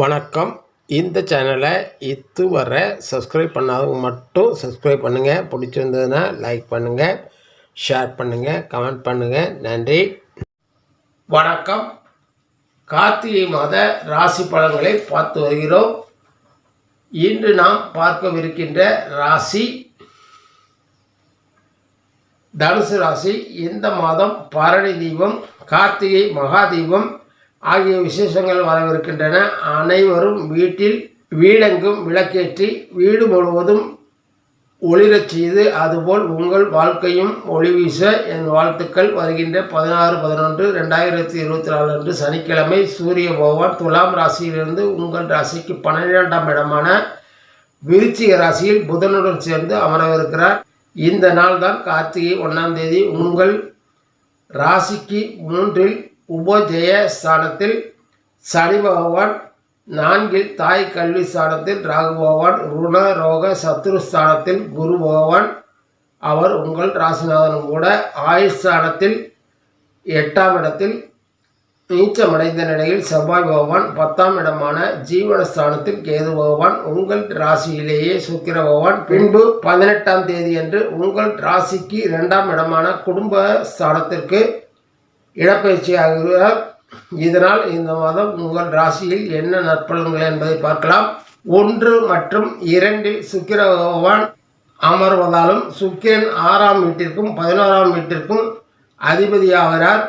வணக்கம். இந்த சேனலை இதுவரை சப்ஸ்கிரைப் பண்ணாதவங்க மட்டும் சப்ஸ்கிரைப் பண்ணுங்கள் பிடிச்சிருந்ததுன்னா லைக் பண்ணுங்கள் ஷேர் பண்ணுங்கள் கமெண்ட் பண்ணுங்கள் நன்றி. வணக்கம். கார்த்திகை மாத ராசி பலன்களை பார்த்து வருகிறோம். இன்று நாம் பார்க்கவிருக்கின்ற ராசி தனுசு ராசி. இந்த மாதம் பரணி தீபம் கார்த்திகை மகாதீபம் ஆகிய விசேஷங்கள் வரவிருக்கின்றன அனைவரும் வீட்டில் வீடெங்கும் விளக்கேற்றி வீடு முழுவதும் ஒளிரச் செய்து அதுபோல் உங்கள் வாழ்க்கையும் ஒளி வீச என் வாழ்த்துக்கள் வருகின்ற பதினாறு பதினொன்று ரெண்டாயிரத்தி இருபத்தி நாலு அன்று சனிக்கிழமை சூரிய பகவான் துலாம் ராசியிலிருந்து உங்கள் ராசிக்கு பன்னிரெண்டாம் இடமான விருச்சிக ராசியில் புதனுடன் சேர்ந்து அமரவிருக்கிறார். இந்த நாள் தான் கார்த்திகை ஒன்றாம் தேதி. உங்கள் ராசிக்கு மூன்றில் உபஜய ஸ்தானத்தில் சனி பகவான் நான்கில் தாய் கல்வி ஸ்தானத்தில் ராகு பகவான் ருண ரோக சத்ரு ஸ்தானத்தில் குரு பகவான் அவர் உங்கள் ராசிநாதனும் கூட ஆயுஷ் ஸ்தானத்தில் எட்டாம் இடத்தில் நீச்சமடைந்த நிலையில் செவ்வாய் பகவான் பத்தாம் இடமான ஜீவனஸ்தானத்தில் கேது பகவான் உங்கள் ராசியிலேயே சுக்கிர பகவான். பின்பு பதினெட்டாம் தேதி அன்று உங்கள் ராசிக்கு இரண்டாம் இடமான குடும்ப ஸ்தானத்திற்கு இடப்பெயர்ச்சியாகிறார் இதனால் இந்த மாதம் உங்கள் ராசியில் என்ன நற்பலன்கள் என்பதை பார்க்கலாம். ஒன்று மற்றும் இரண்டில் சுக்கிர பகவான் அமர்வதாலும் சுக்கிரன் ஆறாம் வீட்டிற்கும் பதினோராம் வீட்டிற்கும் அதிபதியாகிறார்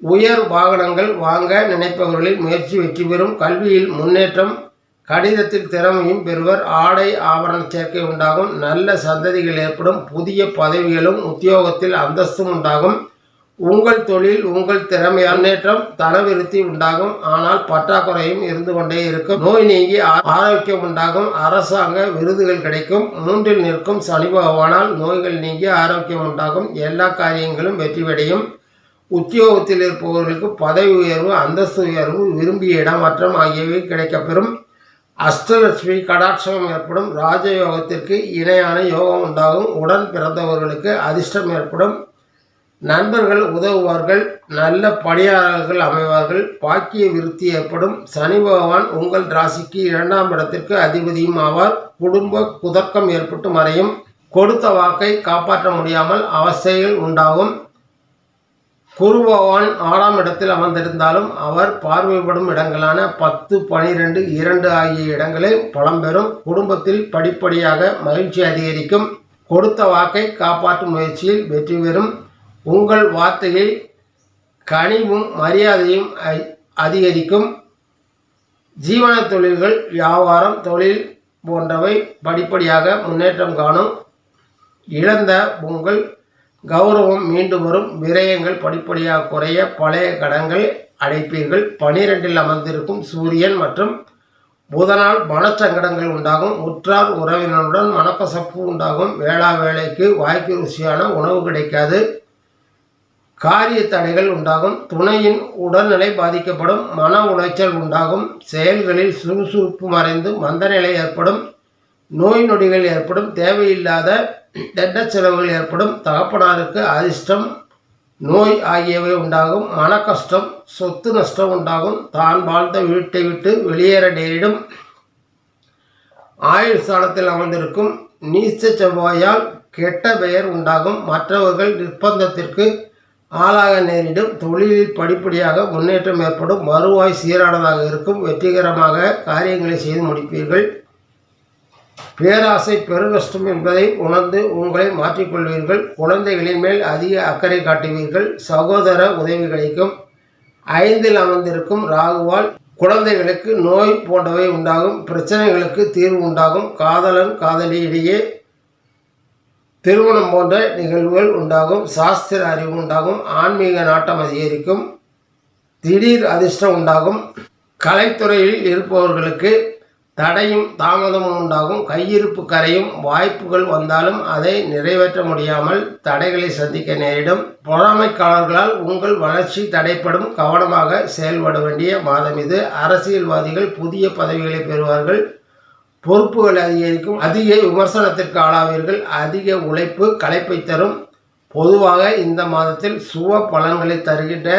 உயர் வாகனங்கள் வாங்க நினைப்பவர்களில் முயற்சி வெற்றி பெறும். கல்வியில் முன்னேற்றம் கடிதத்தில் திறமையும் பெறுவர். ஆடை ஆபரண சேர்க்கை உண்டாகும். நல்ல சந்ததிகள் ஏற்படும். புதிய பதவிகளும் உத்தியோகத்தில் அந்தஸ்தும் உண்டாகும். உங்கள் தொழில் உங்கள் திறமை முன்னேற்றம் தனவிருத்தி உண்டாகும். ஆனால் பற்றாக்குறையும் இருந்து கொண்டே இருக்கும். நோய் நீங்கி ஆரோக்கியம் உண்டாகும். அரசாங்க விருதுகள் கிடைக்கும். மூன்றில் நிற்கும் சனி பகவானால் நோய்கள் நீங்கி ஆரோக்கியம் உண்டாகும். எல்லா காரியங்களும் வெற்றிபடையும். உத்தியோகத்தில் இருப்பவர்களுக்கு பதவி உயர்வு அந்தஸ்து உயர்வு விரும்பிய இடமாற்றம் ஆகியவை கிடைக்கப்பெறும். அஷ்டலட்சுமி கடாட்சம் ஏற்படும். ராஜயோகத்திற்கு இணையான யோகம் உண்டாகும். உடன் பிறந்தவர்களுக்கு அதிர்ஷ்டம் ஏற்படும். நண்பர்கள் உதவுவார்கள் நல்ல பணியாளர்கள் அமைவார்கள். பாக்கிய விருத்தி ஏற்படும். சனி பகவான் உங்கள் ராசிக்கு இரண்டாம் இடத்திற்கு அதிபதியும் ஆவார். குடும்ப குதர்க்கம் ஏற்பட்டு மறையும். கொடுத்த வாக்கை காப்பாற்ற முடியாமல் அவஸ்தைகள் உண்டாகும். குரு பகவான் ஆறாம் இடத்தில் அமர்ந்திருந்தாலும் அவர் பார்வைப்படும் இடங்களான பத்து பனிரெண்டு இரண்டு ஆகிய இடங்களில் பழம்பெறும் குடும்பத்தில் படிப்படியாக மகிழ்ச்சி அதிகரிக்கும். கொடுத்த வாக்கை காப்பாற்றும் முயற்சியில் வெற்றி பெறும். உங்கள் வார்த்தையில் கனிவும் மரியாதையும் அதிகரிக்கும். ஜீவன தொழில்கள் வியாபாரம் தொழில் போன்றவை படிப்படியாக முன்னேற்றம் காணும். இழந்த உங்கள் கௌரவம் மீண்டும் வரும். விரயங்கள் படிப்படியாக குறைய பழைய கடன்கள் அடைப்பீர்கள். பனிரெண்டில் அமர்ந்திருக்கும் சூரியன் மற்றும் புதனால் மனச்சங்கடங்கள் உண்டாகும். உற்றார் உறவினருடன் மனக்கசப்பு உண்டாகும். வேளா வேலைக்கு வாய்க்கு ருசியான உணவு கிடைக்காது. காரிய தடைகள் உண்டாகும் துணையின் உடல்நிலை பாதிக்கப்படும் மன உளைச்சல் உண்டாகும் செயல்களில் சுறுசுறுப்பு மறைந்து மந்தநிலை ஏற்படும் நோய் நொடிகள் ஏற்படும் தேவையில்லாத திட்ட செலவுகள் ஏற்படும் தகப்பனாருக்கு அதிர்ஷ்டம் நோய் ஆகியவை உண்டாகும் மன கஷ்டம் சொத்து நஷ்டம் உண்டாகும் தான் வாழ்ந்த வீட்டை விட்டு வெளியேற நேரிடும் ஆயுள் ஸ்தானத்தில் அமர்ந்திருக்கும் நீச்ச செவ்வாயால் கெட்ட பெயர் உண்டாகும் மற்றவர்கள் நிர்பந்தத்திற்கு ஆளாக நேரிடும். தொழிலில் படிப்படியாக முன்னேற்றம் ஏற்படும். வருவாய் சீரானதாக இருக்கும். வெற்றிகரமாக காரியங்களை செய்து முடிப்பீர்கள். பேராசை பெருநஷ்டம் என்பதை உணர்ந்து உங்களை மாற்றிக்கொள்வீர்கள். குழந்தைகளின் மேல் அதிக அக்கறை காட்டுவீர்கள். சகோதர உதவி கிடைக்கும். ஐந்தில் அமர்ந்திருக்கும் ராகுவால் குழந்தைகளுக்கு நோய் போன்றவை உண்டாகும். பிரச்சனைகளுக்கு தீர்வு உண்டாகும். காதலன் காதலி இடையே திருமணம் போன்ற நிகழ்வுகள் உண்டாகும் சாஸ்திர அறிவு உண்டாகும் ஆன்மீக நாட்டம் அதிகரிக்கும் திடீர் அதிர்ஷ்டம் உண்டாகும். கலைத்துறையில் இருப்பவர்களுக்கு தடையும் தாமதமும் உண்டாகும். கையிருப்பு கரையும் வாய்ப்புகள் வந்தாலும் அதை நிறைவேற்ற முடியாமல் தடைகளை சந்திக்க நேரிடும். பொறாமைக்காரர்களால் உங்கள் வளர்ச்சி தடைப்படும். கவனமாக செயல்பட வேண்டிய மாதம் இது. அரசியல்வாதிகள் புதிய பதவிகளை பெறுவார்கள். பொறுப்புகள் அதிகரிக்கும். அதிக விமர்சனத்திற்கு ஆளாவீர்கள். அதிக உழைப்பு களைப்பை தரும். பொதுவாக இந்த மாதத்தில் சுவ பலன்களை தருகின்ற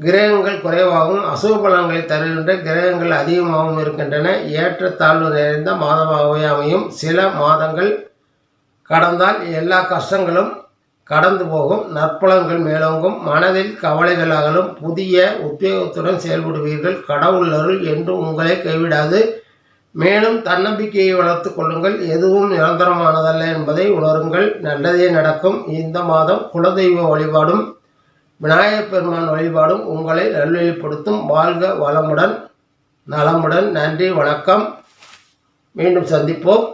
கிரகங்கள் குறைவாகவும் அசுவ பலன்களை தருகின்ற கிரகங்கள் அதிகமாகவும் இருக்கின்றன. ஏற்றத்தாழ்வு நிறைந்த மாதமாகவே அமையும். சில மாதங்கள் கடந்தால் எல்லா கஷ்டங்களும் கடந்து போகும். நற்பலன்கள் மேலோங்கும். மனதில் கவலைகள் அகலும். புதிய உத்தியோகத்துடன் செயல்படுவீர்கள். கடவுள் அருள் என்றும் உங்களை கைவிடாது. மேலும் தன்னம்பிக்கையை வளர்த்து கொள்ளுங்கள். எதுவும் நிரந்தரமானதல்ல என்பதை உணருங்கள். நல்லதே நடக்கும். இந்த மாதம் குலதெய்வ வழிபாடும் விநாயகப் பெருமான் வழிபாடும் உங்களை நல்வழிப்படுத்தும் வாழ்க வளமுடன் நலமுடன். நன்றி வணக்கம். மீண்டும் சந்திப்போம்.